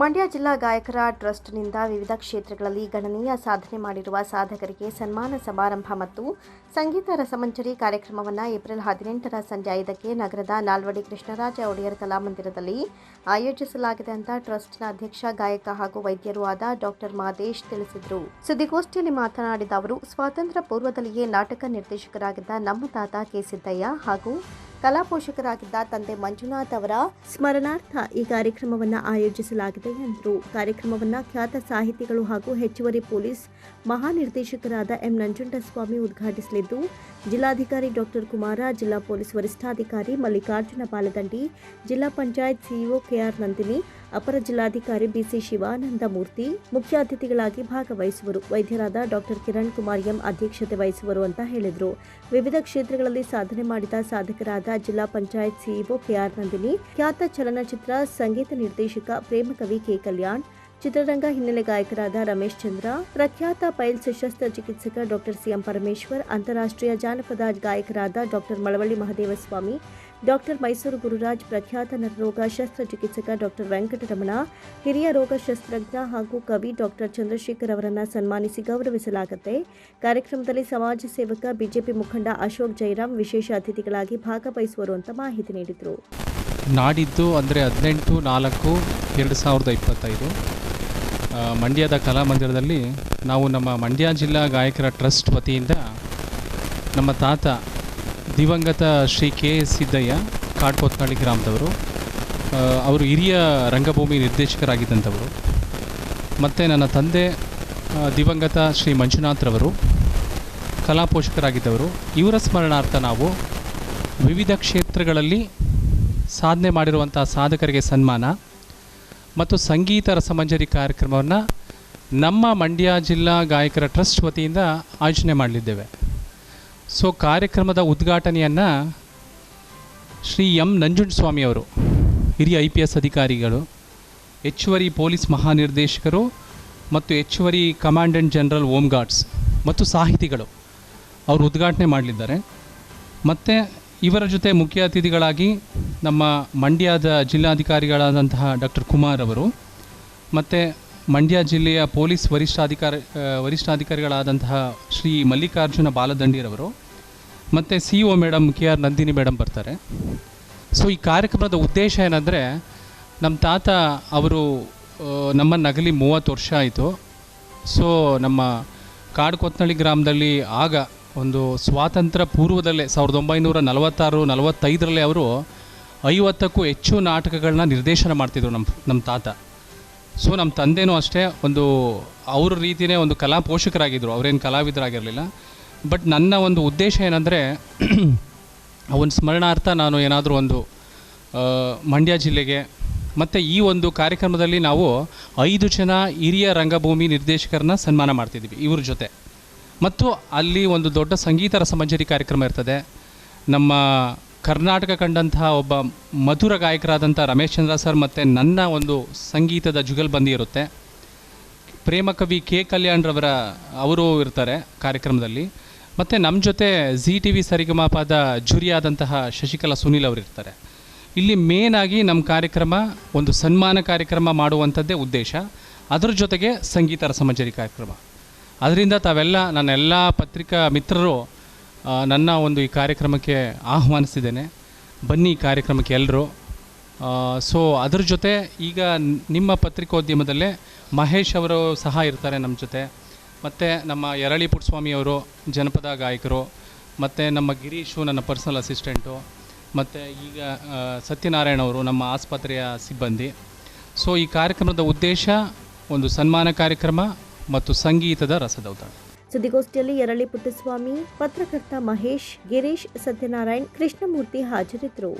ಮಂಡ್ಯ ಜಿಲ್ಲಾ ಗಾಯಕರ ಟ್ರಸ್ಟ್ನಿಂದ ವಿವಿಧ ಕ್ಷೇತ್ರಗಳಲ್ಲಿ ಗಣನೀಯ ಸಾಧನೆ ಮಾಡಿರುವ ಸಾಧಕರಿಗೆ ಸನ್ಮಾನ ಸಮಾರಂಭ ಮತ್ತು ಸಂಗೀತ ರಸಮಂಜರಿ ಕಾರ್ಯಕ್ರಮವನ್ನು ಏಪ್ರಿಲ್ ಹದಿನೆಂಟರ ಸಂಜೆ ಐದಕ್ಕೆ ನಗರದ ನಾಲ್ವಡಿ ಕೃಷ್ಣರಾಜ ಒಡೆಯರ್ ಕಲಾಮಂದಿರದಲ್ಲಿ ಆಯೋಜಿಸಲಾಗಿದೆ ಅಂತ ಟ್ರಸ್ಟ್ನ ಅಧ್ಯಕ್ಷ, ಗಾಯಕ ಹಾಗೂ ವೈದ್ಯರು ಆದ ಡಾಕ್ಟರ್ ಮಾದೇಶ್ ತಿಳಿಸಿದರು. ಸುದ್ದಿಗೋಷ್ಠಿಯಲ್ಲಿ ಮಾತನಾಡಿದ ಅವರು, ಸ್ವಾತಂತ್ರ್ಯ ಪೂರ್ವದಲ್ಲಿಯೇ ನಾಟಕ ನಿರ್ದೇಶಕರಾಗಿದ್ದ ನಮ್ಮ ತಾತ ಕೆ ಸಿದ್ದಯ್ಯ ಹಾಗೂ ಕಲಾ ಪೋಷಕರಾಗಿದ್ದ ತಂದೆ ಮಂಜುನಾಥ್ ಅವರ ಸ್ಮರಣಾರ್ಥ ಈ ಕಾರ್ಯಕ್ರಮವನ್ನು ಆಯೋಜಿಸಲಾಗಿದೆ ಎಂದರು. ಕಾರ್ಯಕ್ರಮವನ್ನು ಖ್ಯಾತ ಸಾಹಿತಿಗಳು ಹಾಗೂ ಹೆಚ್ಚುವರಿ ಪೊಲೀಸ್ ಮಹಾನಿರ್ದೇಶಕರಾದ ಎಂ. ನಂಜುಂಡಸ್ವಾಮಿ ಉದ್ಘಾಟಿಸಲಿದ್ದು, ಜಿಲ್ಲಾಧಿಕಾರಿ ಡಾಕ್ಟರ್ ಕುಮಾರ, ಜಿಲ್ಲಾ ಪೊಲೀಸ್ ವರಿಷ್ಠಾಧಿಕಾರಿ ಮಲ್ಲಿಕಾರ್ಜುನ ಪಾಲದಂಡಿ ಜಿಲ್ಲಾ ಪಂಚಾಯತ್ ಸಿಇಒ ಕೆಆರ್ ನಂದಿನಿ, ಅಪರ ಜಿಲ್ಲಾಧಿಕಾರಿ ಬಿಸಿ ಶಿವಾನಂದ ಮೂರ್ತಿ ಮುಖ್ಯ ಅತಿಥಿಗಳಾಗಿ ಭಾಗವಹಿಸುವರು. ವೈದ್ಯರಾದ ಡಾಕ್ಟರ್ ಕಿರಣ್ ಕುಮಾರ್ ಎಂ ಅಧ್ಯಕ್ಷತೆ ವಹಿಸುವರು ಅಂತ ಹೇಳಿದರು. ವಿವಿಧ ಕ್ಷೇತ್ರಗಳಲ್ಲಿ ಸಾಧನೆ ಮಾಡಿದ ಸಾಧಕರಾದ ಜಿಲ್ಲಾ ಪಂಚಾಯತ್ ಸಿಇಒ ಕೆಆರ್ ನಂದಿನಿ. ಖ್ಯಾತ ಚಲನಚಿತ್ರ ಸಂಗೀತ ನಿರ್ದೇಶಕ ಪ್ರೇಮಕವಿ ಕೆ ಕಲ್ಯಾಣ್, ಚಿತ್ರರಂಗ ಹಿನ್ನೆಲೆ ಗಾಯಕರಾದ ರಮೇಶ್ ಚಂದ್ರ, ಪ್ರಖ್ಯಾತ ಪೈಲ್ಸ್ ಶಸ್ತ್ರಚಿಕಿತ್ಸಕ ಡಾಕ್ಟರ್ ಸಿಎಂ ಪರಮೇಶ್ವರ್, ಅಂತಾರಾಷ್ಟ್ರೀಯ ಜಾನಪದ ಗಾಯಕರಾದ ಡಾಕ್ಟರ್ ಮಳವಳ್ಳಿ ಮಹದೇವಸ್ವಾಮಿ ಡಾಕ್ಟರ್ ಮೈಸೂರು ಗುರುರಾಜ್ ಪ್ರಖ್ಯಾತ ನರರೋಗ ಶಸ್ತ್ರಚಿಕಿತ್ಸಕ ಡಾಕ್ಟರ್ ವೆಂಕಟರಮಣ, ಹಿರಿಯ ರೋಗ ಶಸ್ತ್ರಜ್ಞ ಹಾಗೂ ಕವಿ ಡಾಕ್ಟರ್ ಚಂದ್ರಶೇಖರ್ ಅವರನ್ನು ಸನ್ಮಾನಿಸಿ ಗೌರವಿಸಲಾಗುತ್ತೆ. ಕಾರ್ಯಕ್ರಮದಲ್ಲಿ ಸಮಾಜ ಸೇವಕ ಬಿಜೆಪಿ ಮುಖಂಡ ಅಶೋಕ್ ಜೈರಾಮ್ ವಿಶೇಷ ಅತಿಥಿಗಳಾಗಿ ಭಾಗವಹಿಸುವರು ಅಂತ ಮಾಹಿತಿ ನೀಡಿದರು. ನಾಡಿದ್ದು ಅಂದರೆ ಹದಿನೆಂಟು, ನಾಲ್ಕು, ಎರಡು ಸಾವಿರದ ಇಪ್ಪತ್ತೈದು. ಮಂಡ್ಯದ ಕಲಾಮಂದಿರದಲ್ಲಿ ನಾವು ನಮ್ಮ ಮಂಡ್ಯ ಜಿಲ್ಲಾ ಗಾಯಕರ ಟ್ರಸ್ಟ್ ವತಿಯಿಂದ ನಮ್ಮ ತಾತ ದಿವಂಗತ ಶ್ರೀ ಕೆ ಎಸ್ ಸಿದ್ದಯ್ಯ ಕಾಡ್ಕೋತ್ನಳ್ಳಿ ಗ್ರಾಮದವರು ಅವರು ಹಿರಿಯ ರಂಗಭೂಮಿ ನಿರ್ದೇಶಕರಾಗಿದ್ದಂಥವರು, ಮತ್ತು ನನ್ನ ತಂದೆ ದಿವಂಗತ ಶ್ರೀ ಮಂಜುನಾಥ್ರವರು ಕಲಾ ಪೋಷಕರಾಗಿದ್ದವರು, ಇವರ ಸ್ಮರಣಾರ್ಥ ನಾವು ವಿವಿಧ ಕ್ಷೇತ್ರಗಳಲ್ಲಿ ಸಾಧನೆ ಮಾಡಿರುವಂಥ ಸಾಧಕರಿಗೆ ಸನ್ಮಾನ ಮತ್ತು ಸಂಗೀತ ರಸಮಂಜರಿ ಕಾರ್ಯಕ್ರಮವನ್ನು ನಮ್ಮ ಮಂಡ್ಯ ಜಿಲ್ಲಾ ಗಾಯಕರ ಟ್ರಸ್ಟ್ ವತಿಯಿಂದ ಆಯೋಜನೆ ಮಾಡಲಿದ್ದೇವೆ. ಸೊ ಕಾರ್ಯಕ್ರಮದ ಉದ್ಘಾಟನೆಯನ್ನು ಶ್ರೀ ಎಂ. ನಂಜುಂಡಸ್ವಾಮಿಯವರು ಹಿರಿಯ ಐ ಪಿ ಎಸ್ ಅಧಿಕಾರಿಗಳು, ಹೆಚ್ಚುವರಿ ಪೊಲೀಸ್ ಮಹಾನಿರ್ದೇಶಕರು ಮತ್ತು ಹೆಚ್ಚುವರಿ ಕಮಾಂಡೆಂಟ್ ಜನರಲ್ ಓಮ್ ಗಾರ್ಡ್ಸ್ ಮತ್ತು ಸಾಹಿತಿಗಳು ಅವರು ಉದ್ಘಾಟನೆ ಮಾಡಲಿದ್ದಾರೆ. ಮತ್ತು ಇವರ ಜೊತೆ ಮುಖ್ಯ ಅತಿಥಿಗಳಾಗಿ ನಮ್ಮ ಮಂಡ್ಯದ ಜಿಲ್ಲಾಧಿಕಾರಿಗಳಾದಂತಹ ಡಾಕ್ಟರ್ ಕುಮಾರ್ ಅವರು, ಮತ್ತು ಮಂಡ್ಯ ಜಿಲ್ಲೆಯ ಪೊಲೀಸ್ ವರಿಷ್ಠಾಧಿಕಾರಿ ವರಿಷ್ಠಾಧಿಕಾರಿಗಳಾದಂತಹ ಶ್ರೀ ಮಲ್ಲಿಕಾರ್ಜುನ ಬಾಲದಂಡಿರವರು ಮತ್ತು C O madam K R Nandini madam ಬರ್ತಾರೆ. ಸೊ ಈ ಕಾರ್ಯಕ್ರಮದ ಉದ್ದೇಶ ಏನಂದರೆ ನಮ್ಮ ತಾತ ಅವರು ನಮ್ಮ ನಗಲಿ ಮೂವತ್ತು ವರ್ಷ ಆಯಿತು. ಸೊ ನಮ್ಮ ಕಾಡ್ಕೊತ್ನಳ್ಳಿ ಗ್ರಾಮದಲ್ಲಿ ಆಗ ಒಂದು ಸ್ವಾತಂತ್ರ್ಯ ಪೂರ್ವದಲ್ಲೇ ಸಾವಿರದ ಒಂಬೈನೂರ ನಲವತ್ತಾರು, ನಲವತ್ತೈದರಲ್ಲೇ ಅವರು ಐವತ್ತಕ್ಕೂ ಹೆಚ್ಚು ನಾಟಕಗಳನ್ನ ನಿರ್ದೇಶನ ಮಾಡ್ತಿದ್ರು ನಮ್ಮ ನಮ್ಮ ತಾತ. ಸೊ ನಮ್ಮ ತಂದೆನೂ ಅಷ್ಟೇ ಒಂದು ಅವ್ರ ರೀತಿಯೇ ಒಂದು ಕಲಾ ಪೋಷಕರಾಗಿದ್ದರು ಅವರೇನು ಕಲಾವಿದರಾಗಿರಲಿಲ್ಲ. ಬಟ್ ನನ್ನ ಒಂದು ಉದ್ದೇಶ ಏನಂದರೆ ಅವನ ಸ್ಮರಣಾರ್ಥ ನಾನು ಏನಾದರೂ ಒಂದು ಮಂಡ್ಯ ಜಿಲ್ಲೆಗೆ ಮತ್ತು ಈ ಒಂದು ಕಾರ್ಯಕ್ರಮದಲ್ಲಿ ನಾವು ಐದು ಜನ ಹಿರಿಯ ರಂಗಭೂಮಿ ನಿರ್ದೇಶಕರನ್ನ ಸನ್ಮಾನ ಮಾಡ್ತಿದ್ದೀವಿ ಇವ್ರ ಜೊತೆ. ಮತ್ತು ಅಲ್ಲಿ ಒಂದು ದೊಡ್ಡ ಸಂಗೀತ ರಸಮಂಜರಿ ಕಾರ್ಯಕ್ರಮ ಇರ್ತದೆ. ನಮ್ಮ ಕರ್ನಾಟಕ ಕಂಡಂತಹ ಒಬ್ಬ ಮಧುರ ಗಾಯಕರಾದಂಥ ರಮೇಶ್ ಚಂದ್ರ ಸರ್ ಮತ್ತು ನನ್ನ ಒಂದು ಸಂಗೀತದ ಜುಗಲ್ಬಂದಿ ಇರುತ್ತೆ. ಪ್ರೇಮಕವಿ ಕೆ ಕಲ್ಯಾಣ್ರವರ ಅವರು ಇರ್ತಾರೆ ಕಾರ್ಯಕ್ರಮದಲ್ಲಿ. ಮತ್ತು ನಮ್ಮ ಜೊತೆ ಜಿ ಟಿ ವಿ ಸರಿಗಮಾಪಾದ ಜುರಿಯಾದಂತಹ ಶಶಿಕಲಾ ಸುನೀಲ್ ಅವರು ಇರ್ತಾರೆ. ಇಲ್ಲಿ ಮೇನ್ ಆಗಿ ನಮ್ಮ ಕಾರ್ಯಕ್ರಮ ಒಂದು ಸನ್ಮಾನ ಕಾರ್ಯಕ್ರಮ ಮಾಡುವಂಥದ್ದೇ ಉದ್ದೇಶ. ಅದರ ಜೊತೆಗೆ ಸಂಗೀತ ರಸಮಂಜರಿ ಕಾರ್ಯಕ್ರಮ. ಅದರಿಂದ ತಾವೆಲ್ಲ ನನ್ನ ಎಲ್ಲ ಪತ್ರಿಕಾ ಮಿತ್ರರು ನನ್ನ ಒಂದು ಈ ಕಾರ್ಯಕ್ರಮಕ್ಕೆ ಆಹ್ವಾನಿಸಿದ್ದೇನೆ. ಬನ್ನಿ ಈ ಕಾರ್ಯಕ್ರಮಕ್ಕೆ ಎಲ್ಲರೂ ಸೊ, ಅದ್ರ ಜೊತೆ ಈಗ ನಿಮ್ಮ ಪತ್ರಿಕೋದ್ಯಮದಲ್ಲೇ ಮಹೇಶ್ ಅವರು ಸಹ ಇರ್ತಾರೆ ನಮ್ಮ ಜೊತೆ. ಮತ್ತು ನಮ್ಮ ಯರಳಿ ಪುಟ್ಟಸ್ವಾಮಿಯವರು ಜನಪದ ಗಾಯಕರು, ಮತ್ತು ನಮ್ಮ ಗಿರೀಶು, ನನ್ನ ಪರ್ಸನಲ್ ಅಸಿಸ್ಟೆಂಟು ಮತ್ತು ಈಗ ಸತ್ಯನಾರಾಯಣ ಅವರು, ನಮ್ಮ ಆಸ್ಪತ್ರೆಯ ಸಿಬ್ಬಂದಿ. ಸೊ, ಈ ಕಾರ್ಯಕ್ರಮದ ಉದ್ದೇಶ ಒಂದು ಸನ್ಮಾನ ಕಾರ್ಯಕ್ರಮ ಮತ್ತು ಸಂಗೀತದ ರಸದೌತಣ. ಸುದ್ದಿಗೋಷ್ಠಿಯಲ್ಲಿ ಯರಳಿ ಪುಟ್ಟಸ್ವಾಮಿ ಪತ್ರಕರ್ತ ಮಹೇಶ್ ಗಿರೀಶ್ ಸತ್ಯನಾರಾಯಣ್ ಕೃಷ್ಣಮೂರ್ತಿ ಹಾಜರಿದ್ದರು.